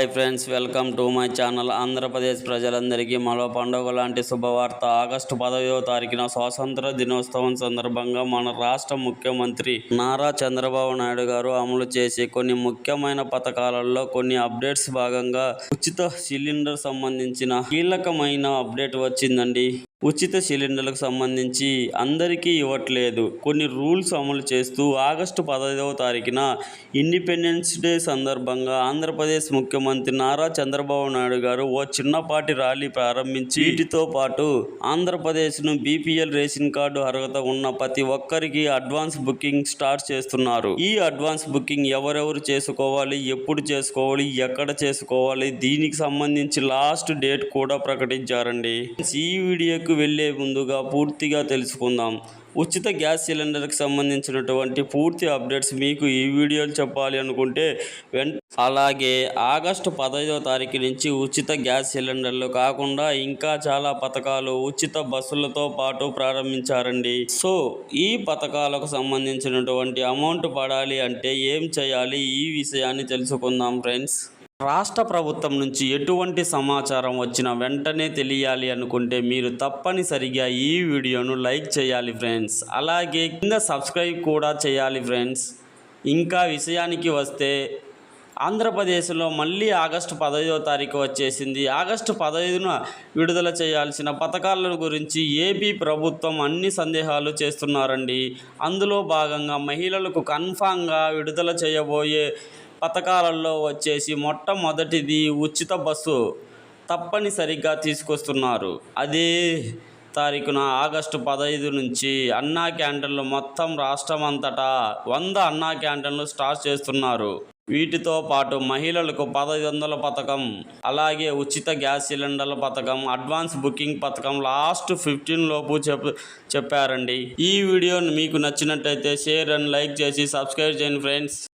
Hi friends welcome to my channel. Andhra Pradesh ప్రజలందరికీ మరో పండుగ లాంటి శుభవార్త. ఆగస్టు పదవయో తారీఖున స్వాతంత్ర దినోత్సవం సందర్భంగా మన రాష్ట్ర ముఖ్యమంత్రి నారా చంద్రబాబు నాయుడు గారు అమలు చేసే కొన్ని ముఖ్యమైన పథకాలలో కొన్ని అప్డేట్స్ భాగంగా ఉచిత సిలిండర్ సంబంధించిన కీలకమైన అప్డేట్ వచ్చిందండి. ఉచిత సిలిండర్లకు సంబంధించి అందరికీ ఇవ్వట్లేదు. కొన్ని రూల్స్ అమలు చేస్తూ ఆగస్టు పదహైదవ తారీఖున ఇండిపెండెన్స్ డే సందర్భంగా ఆంధ్రప్రదేశ్ ముఖ్యమంత్రి నారా చంద్రబాబు నాయుడు గారు ఓ చిన్నపాటి ర్యాలీ ప్రారంభించి వీటితో పాటు ఆంధ్రప్రదేశ్ను బీపీఎల్ రేషన్ కార్డు అర్హత ఉన్న ప్రతి ఒక్కరికి అడ్వాన్స్ బుకింగ్ స్టార్ట్ చేస్తున్నారు. ఈ అడ్వాన్స్ బుకింగ్ ఎవరెవరు చేసుకోవాలి ఎప్పుడు చేసుకోవాలి ఎక్కడ చేసుకోవాలి దీనికి సంబంధించి లాస్ట్ డేట్ కూడా ప్రకటించారండి. ఈ వీడియోకి వెళ్ళే ముందుగా పూర్తిగా తెలుసుకుందాం. ఉచిత గ్యాస్ సిలిండర్కి సంబంధించినటువంటి పూర్తి అప్డేట్స్ మీకు ఈ వీడియోలు చెప్పాలి అనుకుంటే వెంట అలాగే ఆగస్టు పదహైదో తారీఖు నుంచి ఉచిత గ్యాస్ సిలిండర్లు కాకుండా ఇంకా చాలా పథకాలు ఉచిత బస్సులతో పాటు ప్రారంభించారండి. సో ఈ పథకాలకు సంబంధించినటువంటి అమౌంట్ పడాలి అంటే ఏం చేయాలి? ఈ విషయాన్ని తెలుసుకుందాం ఫ్రెండ్స్. రాష్ట్ర ప్రభుత్వం నుంచి ఎటువంటి సమాచారం వచ్చినా వెంటనే తెలియాలి అనుకుంటే మీరు తప్పనిసరిగా ఈ వీడియోను లైక్ చేయాలి ఫ్రెండ్స్. అలాగే కింద సబ్స్క్రైబ్ కూడా చేయాలి ఫ్రెండ్స్. ఇంకా విషయానికి వస్తే ఆంధ్రప్రదేశ్లో మళ్ళీ ఆగస్టు పదహైదో తారీఖు వచ్చేసింది. ఆగస్టు పదహైదున విడుదల చేయాల్సిన పథకాల గురించి ఏపీ ప్రభుత్వం అన్ని సందేహాలు చేస్తున్నారండి. అందులో భాగంగా మహిళలకు కన్ఫామ్గా విడుదల చేయబోయే పథకాలలో వచ్చేసి మొట్టమొదటిది ఉచిత బస్సు తప్పనిసరిగా తీసుకొస్తున్నారు. అదే తారీఖున ఆగస్టు పదహైదు నుంచి అన్నా క్యాంటీన్లు మొత్తం రాష్ట్రం అంతటా వంద అన్నా క్యాంటీన్లు స్టార్ట్ చేస్తున్నారు. వీటితో పాటు మహిళలకు పదహైదు వందల పథకం అలాగే ఉచిత గ్యాస్ సిలిండర్ల పథకం అడ్వాన్స్ బుకింగ్ పథకం లాస్ట్ ఫిఫ్టీన్ లోపు చెప్ చెప్పారండి. ఈ వీడియోని మీకు నచ్చినట్టయితే షేర్ అండ్ లైక్ చేసి సబ్స్క్రైబ్ చేయండి ఫ్రెండ్స్.